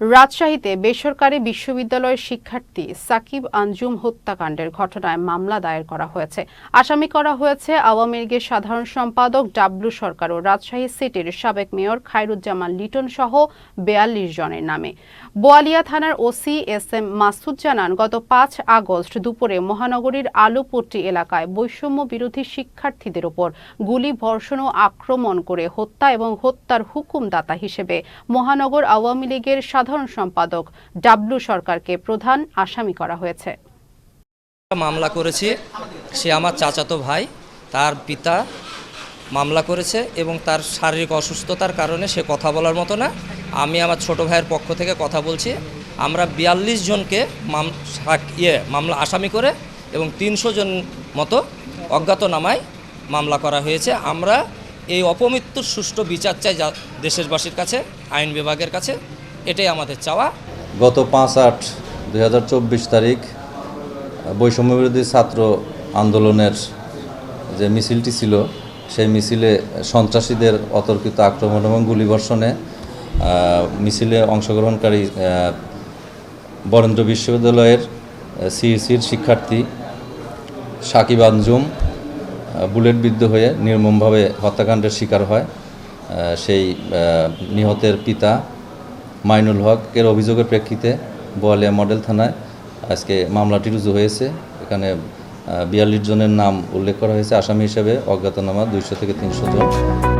রাজশাহীতে বেসরকারি বিশ্ববিদ্যালয়ের শিক্ষার্থী সাকিব আঞ্জুম হত্যাকাণ্ডের ঘটনায় মামলা দায়ের করা হয়েছে। আসামি করা হয়েছে আওয়ামী লীগের সাধারণ সম্পাদক ডাবলু সরকার ও রাজশাহী সিটির সাবেক মেয়র খায়রুজ্জামান লিটন সহ বেয়াল্লিশ জনের নামে। বোয়ালিয়া থানার ওসি এস এম মাসুদ জানান, গত পাঁচ আগস্ট দুপুরে মহানগরীর আলুপট্টি এলাকায় বৈষম্য বিরোধী শিক্ষার্থীদের ওপর গুলি বর্ষণ ও আক্রমণ করে হত্যা এবং হত্যার হুকুমদাতা হিসেবে মহানগর আওয়ামী লীগের সাধারণ সম্পাদক ডাবলু সরকারকে প্রধান আসামি করা হয়েছে। মামলা করেছি সে আমার চাচাতো ভাই, তার পিতা মামলা করেছে এবং তার শারীরিক অসুস্থতার কারণে সে কথা বলার মতো না। আমি আমার ছোট ভাইয়ের পক্ষ থেকে কথা বলছি, আমরা বিয়াল্লিশ জনকে ইয়ে মামলা আসামি করে এবং তিনশো জন মতো অজ্ঞাতনামায় মামলা করা হয়েছে। আমরা এই অপমৃত্যুর সুষ্ঠু বিচার চাই দেশেরবাসীর কাছে, আইন বিভাগের কাছে। এটাই আমাদের চাওয়া। গত পাঁচ আট দুই তারিখ, বৈষম্যবিরোধী ছাত্র আন্দোলনের যে মিছিলটি ছিল, সেই মিছিলে সন্ত্রাসীদের অতর্কিত আক্রমণ এবং গুলিবর্ষণে মিছিলে অংশগ্রহণকারী বরেন্দ্র বিশ্ববিদ্যালয়ের সিইসির শিক্ষার্থী সাকিব আঞ্জুম বুলেটবিদ্ধ হয়ে নির্মমভাবে হত্যাকাণ্ডের শিকার হয় সেই নিহতের পিতা মাইনুল হক এর অভিযোগের প্রেক্ষিতে বোয়ালিয়া মডেল থানায় আজকে মামলাটি রুজু হয়েছে। এখানে বিয়াল্লিশ জনের নাম উল্লেখ করা হয়েছে। আসামি হিসেবে অজ্ঞাতনামা দুইশো থেকে তিনশো জন।